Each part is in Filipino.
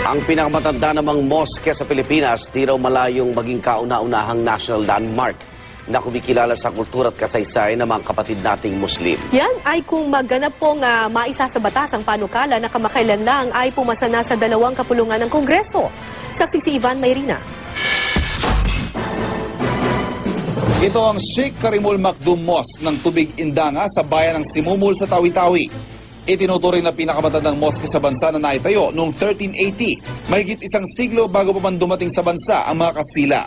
Ang pinakamatanda namang moske sa Pilipinas, di raw malayong maging kauna-unahang national landmark na kumikilala sa kultura at kasaysayan ng mga kapatid nating Muslim. Yan ay kung maganap pong uh, maisa sa batas ang panukala na kamakailan lang ay pumasa na sa dalawang kapulungan ng Kongreso. Saksi si Ivan Mayrina. Ito ang Sheikh Karimul Makdum Mosque ng Tubig Indanga sa bayan ng Simumul sa Tawi-Tawi. Itinuturing na pinakamatandang mosque sa bansa na naitayo noong 1380, mahigit isang siglo bago pa man dumating sa bansa ang mga Kastila.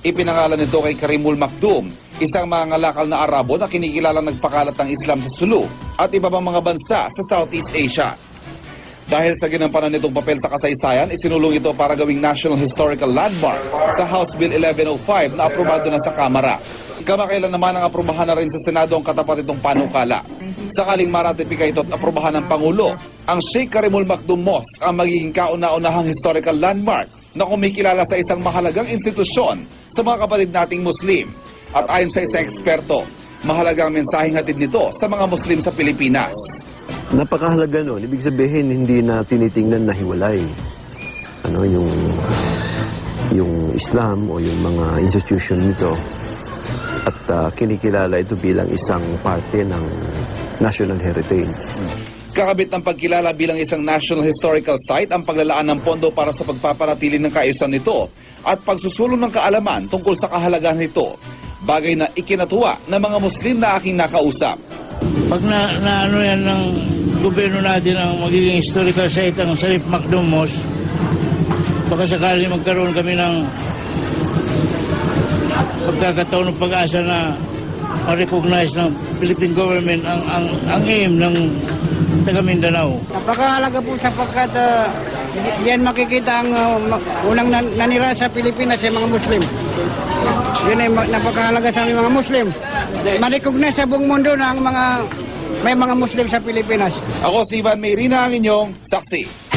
Ipinangalan nito kay Karimul Makdum, isang mga ngalakal na Arabo na kinikilalang nagpakalat ng Islam sa Sulu at iba pang mga bansa sa Southeast Asia. Dahil sa ginampanan nitong papel sa kasaysayan, isinulong ito para gawing National Historical Landmark sa House Bill 1105 na aprobado na sa Kamara. Kamakailan naman ang aprobahan na rin sa Senado ang katapat itong panukala. Sakaling maratipika ito at aprobahan ng Pangulo, ang Sheikh Karimul Makdum Mosque ang magiging kauna-unahang historical landmark na kumikilala sa isang mahalagang institusyon sa mga kapatid nating Muslim. At ayon sa isang eksperto, mahalagang mensaheng hatid nito sa mga Muslim sa Pilipinas. Napakahalaga nun. Ibig sabihin, hindi na tinitingnan na hiwalay. Ano, yung, yung Islam o yung mga institution nito. At ah, kinikilala ito bilang isang parte ng national heritage. Kakabit ng pagkilala bilang isang National Historical Site ang paglalaan ng pondo para sa pagpapanatili ng kaayusan nito at pagsusulong ng kaalaman tungkol sa kahalagahan nito. Bagay na ikinatuwa ng mga Muslim na aking nakausap. Pag na, na ano yan ng gobyerno natin ang magiging historical site ang Sarip Macdomos, baka sakali magkaroon kami ng pagkakataon ng pag-asa na ma-recognize ng Philippine government ang, ang, ang aim ng taga Mindanao. Napakahalaga po sapagkat uh, diyan makikita ang uh, unang nan- nanira sa Pilipinas sa mga Muslim. Yun ay ma- napakahalaga sa mga Muslim. Ma-recognize sa buong mundo na ang mga may mga Muslim sa Pilipinas. Ako si Ivan Mayrina ang inyong saksi.